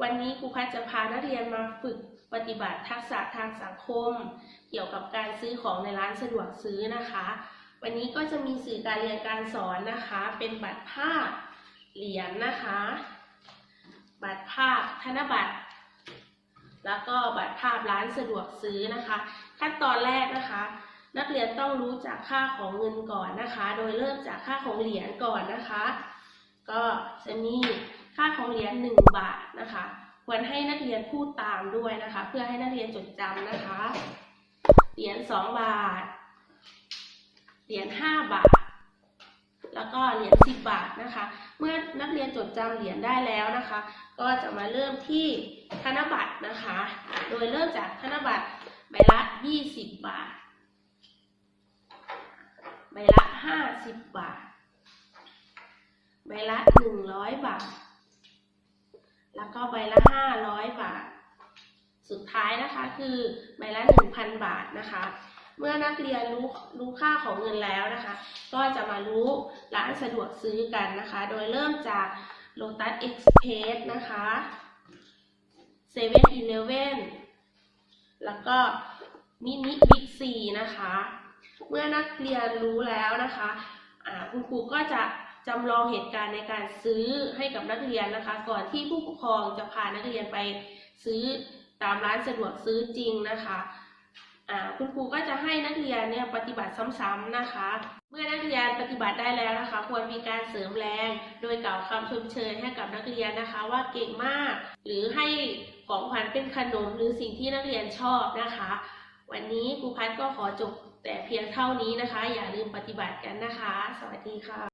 พัฒจะพานักเรียนมาฝึกปฏิบัติทักษะทางสังคม เกี่ยวกับการซื้อของในร้านสะดวกซื้อนะคะ วันนี้ก็จะมีสื่อการเรียนการสอนนะคะ เป็นบัตรภาพเหรียญนะคะ บัตรภาพธนบัตร แล้วก็บัตรภาพร้านสะดวกซื้อนะคะ ขั้นตอนแรกนะคะ นักเรียนต้องรู้จักค่าของเงินก่อนนะคะ โดยเริ่มจากค่าของเหรียญก่อนนะคะ ก็จะมี ค่าของเหรียญ1บาทนะคะ ควรให้นักเรียนพูดตามด้วยนะคะ เพื่อให้นักเรียนจดจำนะคะ เหรียญ2บาท เหรียญ5บาท แล้วก็เหรียญ10 บาทนะคะ เมื่อนักเรียนจดจำเหรียญได้แล้วนะคะ ก็จะมาเริ่มที่ธนบัตรนะคะ โดยเริ่มจากธนบัตรใบละ20 บาท ใบละ 50 บาท ใบละ 100 บาท ก็ใบละ500บาท สุดท้ายนะคะคือใบละ1,000บาทนะคะ เมื่อนักเรียนรู้รู้ค่าของเงินแล้วนะคะ ก็จะมารู้ร้านสะดวกซื้อกันนะคะ โดยเริ่มจาก Lotus Express นะคะ7 e เ e ่ e อแล้วก็มินิบิ๊กซีนะคะ เมื่อนักเรียนรู้แล้วนะคะอ่าคุณครูก็จะ จำลองเหตุการณ์ในการซื้อให้กับนักเรียนนะคะ ก่อนที่ผู้ปกครองจะพานักเรียนไปซื้อตามร้านสะดวกซื้อจริงนะคะคุณครูก็จะให้นักเรียนเนี่ยปฏิบัติซ้ำๆนะคะ เมื่อนักเรียนปฏิบัติได้แล้วนะคะ ควรมีการเสริมแรง โดยกล่าวคำชมเชยให้กับนักเรียนนะคะ ว่าเก่งมาก หรือให้ของขวัญเป็นขนมหรือสิ่งที่นักเรียนชอบนะคะ วันนี้ครูพัฒก็ขอจบแต่เพียงเท่านี้นะคะ อย่าลืมปฏิบัติกันนะคะ สวัสดีค่ะ